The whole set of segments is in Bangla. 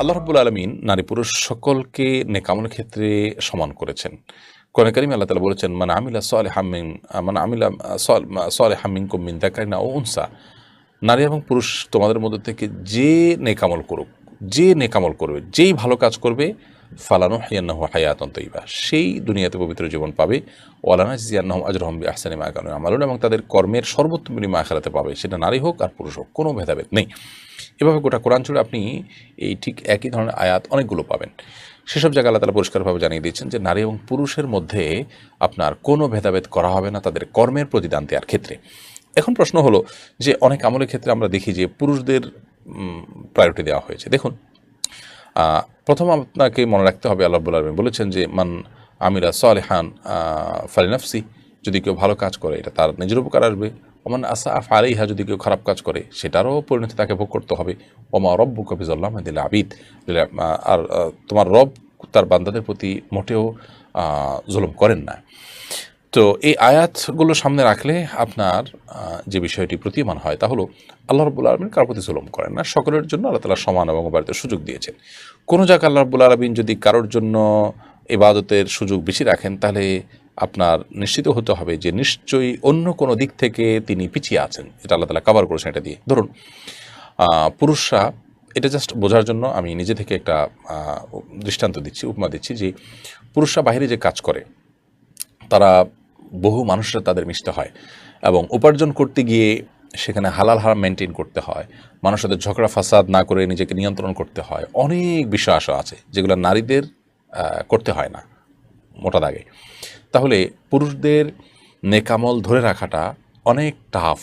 আল্লাহ রব্বুল আলমিন নারী পুরুষ সকলকে নেকামলের ক্ষেত্রে সমান করেছেন। কোরআন করিম আল্লাহ তালা বলেছেন মানে আমিলা সলে হামিন মানে আমিলা সলে হামিন কুমিন দেখায় না ও উনসা। নারী এবং পুরুষ তোমাদের মধ্যে থেকে যে নেকামল করুক, যে নেকামল করবে, যেই ভালো কাজ করবে ফালানো হাইয়ান্নাহ হায়াতন তৈবা সেই দুনিয়াতে পবিত্র জীবন পাবে। ওয়ালানা জিয়ান্নাহ আজরহম আহসানি মায়াকানু আমালুন এবং তাদের কর্মের সর্বোত্তম বিনিময় আখারাতে পাবে। সেটা নারী হোক আর পুরুষ হোক, কোনো ভেদাভেদ নেই। এভাবে গোটা কোরআন জুড়ে আপনি এই ঠিক একই ধরনের আয়াত অনেকগুলো পাবেন। সেসব জায়গায় আল্লাহ তালা পরিষ্কারভাবে জানিয়ে দিয়েছেন যে নারী এবং পুরুষের মধ্যে আপনার কোনো ভেদাভেদ করা হবে না তাদের কর্মের প্রতিদান দেওয়ার ক্ষেত্রে। এখন প্রশ্ন হলো যে অনেক আমলের ক্ষেত্রে আমরা দেখি যে পুরুষদের প্রায়োরিটি দেওয়া হয়েছে। দেখুন প্রথম আপনাকে মনে রাখতে হবে, আল্লাহ আলমী বলেছেন যে, মান আমিরা সালেহান ফালিনাফসি। যদি কেউ ভালো কাজ করে, এটা তার নিজের উপকার আসবে। ওমান আসা আফ আলাইহা যদি কেউ খারাপ কাজ করে, সেটারও পরিণতি তাকে ভোগ করতে হবে। ওমা রব্বু কবিজল্লাহ দিল আবিদ। আর তোমার রব তার বান্দাদের প্রতি মোটেও জুলুম করেন না। তো এই আয়াতগুলো সামনে রাখলে আপনার যে বিষয়টি প্রতীয়মান হয় তা হলো, আল্লাহ রব্বুল আলমিন কারোর প্রতি জুলুম করেন না। সকলের জন্য আল্লাহ তালা সমান এবং বাড়িতে সুযোগ দিয়েছেন। কোনো জায়গায় আল্লাহ রব্বুল আলমিন যদি কারোর জন্য ইবাদতের সুযোগ বেশি রাখেন, তাহলে আপনার নিশ্চিত হতে হবে যে নিশ্চয়ই অন্য কোনো দিক থেকে তিনি পিছিয়ে আছেন। এটা আল্লাহ তালা কাভার করেছেন এটা দিয়ে। ধরুন পুরুষরা, এটা জাস্ট বোঝার জন্য আমি নিজে থেকে একটা দৃষ্টান্ত দিচ্ছি, উপমা দিচ্ছি যে পুরুষরা বাইরে যে কাজ করে, তারা বহু মানুষরা তাদের মিশতে হয় এবং উপার্জন করতে গিয়ে সেখানে হালাল হারাম মেনটেন করতে হয়, মানুষের সাথে ঝগড়া ফাসাদ না করে নিজেকে নিয়ন্ত্রণ করতে হয়, অনেক বিষয় আসা আছে যেগুলো নারীদের করতে হয় না, মোটা দাগে। তাহলে পুরুষদের নেকামল ধরে রাখাটা অনেক টাফ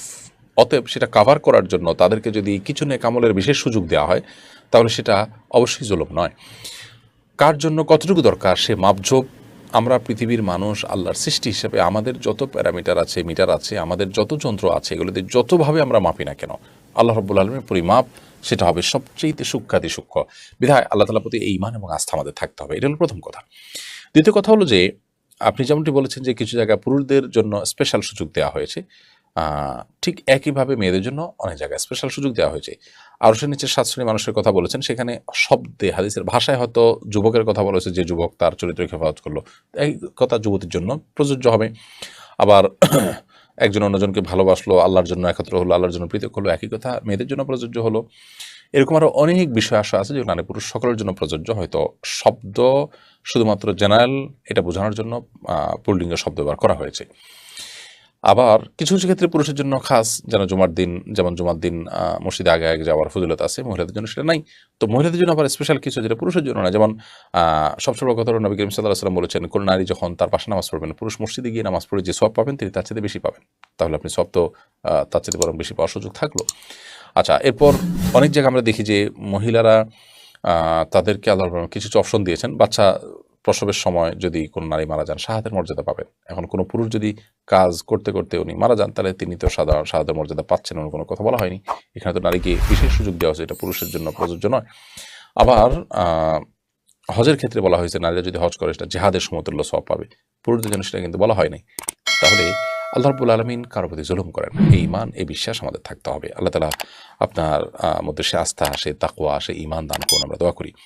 অতএব সেটা কাভার করার জন্য তাদেরকে যদি কিছু নেকামলের বিশেষ সুযোগ দেওয়া হয়, তাহলে সেটা অবশ্যই জুলুম নয়। কার জন্য কতটুকু দরকার? সে মাপঝোপ আমরা পৃথিবীর মানুষ, আল্লাহর সৃষ্টি হিসেবে আমাদের যত প্যারামিটার আছে, মিটার আছে, আমাদের যত যন্ত্র আছে, এগুলোতে যতভাবে আমরা মাপি না কেন, আল্লাহ রব্বুল আলমের পরিমাপ সেটা হবে সবচেয়েতে সূক্ষাতি সূক্ষ্ম। বিধায় আল্লাহ তালার প্রতি এই ইমান এবং আস্থা আমাদের থাকতে হবে। এটা হলো প্রথম কথা। দ্বিতীয় কথা হলো যে আপনি যেমনটি বলেছেন যে কিছু জায়গায় পুরুষদের জন্য স্পেশাল সুযোগ দেওয়া হয়েছে ঠিক একইভাবে মেয়েদের জন্য অনেক জায়গায় স্পেশাল সুযোগ দেওয়া হয়েছে। আর সে নিচে সাত শ্রেণির মানুষের কথা বলেছেন, সেখানে শব্দে, হাদিসের ভাষায় হয়তো যুবকের কথা বলেছে যে যুবক তার চরিত্র হেফাজত করল। এই কথা যুবতীর জন্য প্রযোজ্য হবে। আবার একজন অন্যজনকে ভালোবাসলো, আল্লাহর জন্য একত্র হলো, আল্লাহর জন্য পৃথক হলো, একই কথা মেয়েদের জন্য প্রযোজ্য হলো। এরকম আরও অনেক বিষয় আসা আছে যেগুলো নারী পুরুষ সকলের জন্য প্রযোজ্য, হয়তো শব্দ শুধুমাত্র জেনারেল এটা বোঝানোর জন্য পুল্লিঙ্গ শব্দ ব্যবহার করা হয়েছে। আবার কিছু কিছু ক্ষেত্রে পুরুষের জন্য খাস, যেন জুমার দিন, যেমন জুমার দিন মসজিদে আগে আগে যাওয়ার ফজিলত আছে, মহিলাদের জন্য সেটা নাই। তো মহিলাদের জন্য আবার স্পেশাল কিছু যেটা পুরুষের জন্য না, যেমন বড় কথা নবী করিম সাল্লাহ সাল্লাম বলেছেন কোন নারী যখন তার পাশে নামাজ পড়বেন, পুরুষ মসজিদে গিয়ে নামাজ পড়ে যে সব পাবেন, তিনি তার চেয়ে বেশি পাবেন। তাহলে আপনি সব তো তার চেয়ে বরং বেশি পাওয়ার সুযোগ থাকল। আচ্ছা এরপর অনেক জায়গায় আমরা দেখি যে মহিলারা তাদেরকে আল্লাহ কিছু অপশন দিয়েছেন। বাচ্চা প্রসবের সময় যদি কোনো নারী মারা যান, শাহাদের মর্যাদা পাবেন। এখন কোনো পুরুষ যদি কাজ করতে করতে উনি মারা যান, তাহলে তিনি তো সাধারণ শাহাদের মর্যাদা পাচ্ছেন এমন কোনো কথা বলা হয়নি। এখানে তো নারীকে বিশেষ সুযোগ দেওয়া হয়েছে, এটা পুরুষের জন্য প্রযোজ্য নয়। আবার হজের ক্ষেত্রে বলা হয়েছে, নারীরা যদি হজ করে, সেটা জেহাদের সমতুল্য সব পাবে। পুরুষদের জন্য সেটা কিন্তু বলা হয়নি তাহলে আল্লাহ রবুল আলমিন কারও প্রতি জুলুম করেন। এই ইমান এই বিশ্বাস আমাদের থাকতে হবে। আল্লাহ তালা আপনার মধ্যে সে আস্থা আসে তাকুয়া আসে ইমান দান করুন, আমরা দোয়া করি।